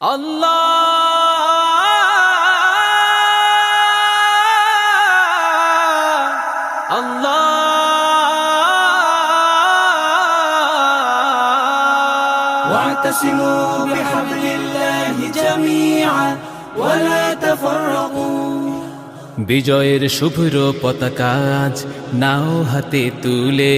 আল্লাহ আল্লাহ واعتصموا بحبل الله جميعا ولا تفرقوا বিজয়ের শুভ্র পতাকাজ নাও হাতে তুলে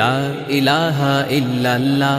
লা ইলাহা ইল্লাল্লাহ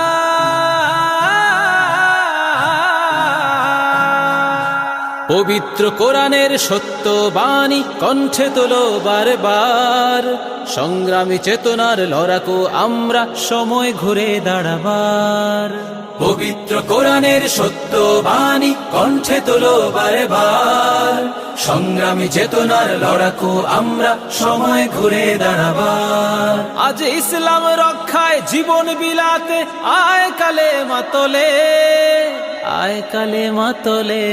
পবিত্র কোরআনের সত্য বাণী কণ্ঠে তোলো বারবার। সংগ্রামী চেতনার লড়াকু আমরা সময় ঘুরে দাঁড়াবার। পবিত্র কোরআনের সত্য বাণী কণ্ঠে তোলো বারবার। সংগ্রামী চেতনার লড়াকু আমরা সময় ঘুরে দাঁড়াবার। আজ ইসলাম রক্ষায় জীবন বিলাতে আয় কালে মাতলে আয় কালে মাতলে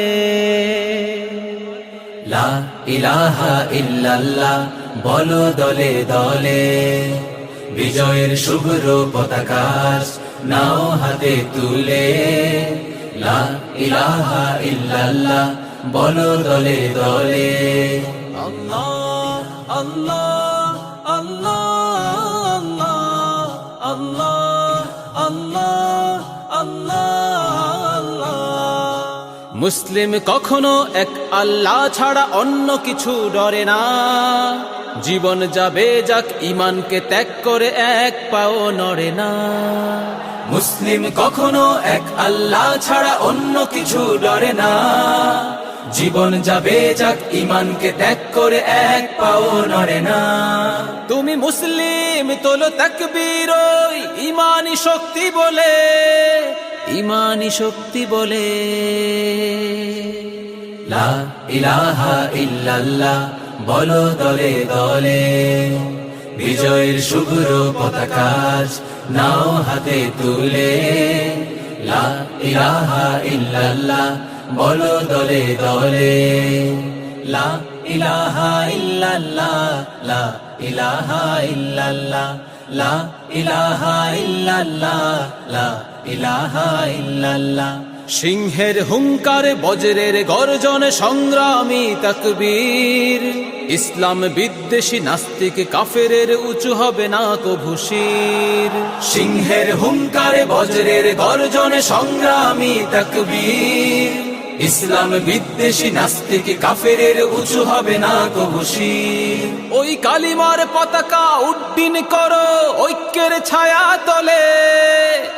লা ইলাহা ইল্লাল্লাহ বলো দলে দলে। বিজয়ের শুভ্র পতাকাশ নাও হাতে তুলে। লা ইলাহা ইল্লাল্লাহ বলো দলে দলে। আল্লাহ আল্লাহ আল্লাহ আল্লাহ আল্লাহ আল্লাহ। মুসলিম কখনো এক আল্লাহ ছাড়া অন্য কিছু ডরে না। জীবন যাবে যাক ইমানকে ত্যাগ করে এক পাও নড়ে না। মুসলিম কখনো এক আল্লাহ ছাড়া অন্য কিছু ডরে না। জীবন যাবে যাক ইমানকে ত্যাগ করে এক পাও নড়ে না। তুমি মুসলিম, তোলো তাকবীর ইমানি শক্তি বলে। ইমানি শক্তি বলে। লা ইলাহা বলো দলে দলে। বিজয়ের শুভ্র পতাকাজ নাও হাতে তুলে। লা ইলাহা বলো দলে দলে। লা ইলাহা ইল্লাল্লাহ, লা ইলাহা লা ইলাহা লা সিংহের হুঙ্কার, বজ্রের গর্জন, সংগ্রামী তকবীর। ইসলাম বিদ্বেষী নাস্তিক কাফেরের উঁচু হবে না কভুশির সিংহের হুঙ্কার, বজ্রের গর্জন, সংগ্রামী তকবীর। ইসলাম বিদ্বেষী নাস্তিক কাফেরের উঁচু হবে না কবুশির ওই কালিমার পতাকা উড্ডিন করো, ঐক্যের ছায়া তলে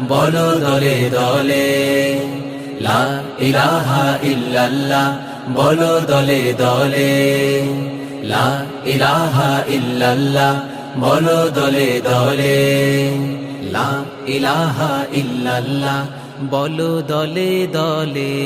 বলো দলে দলে। লা ইলাহা ইল্লাল্লাহ, বলো দলে দলে। লা ইলাহা ইল্লাল্লাহ, বলো দলে দলে। লা ইলাহা ইল্লাল্লাহ, বলো দলে দলে।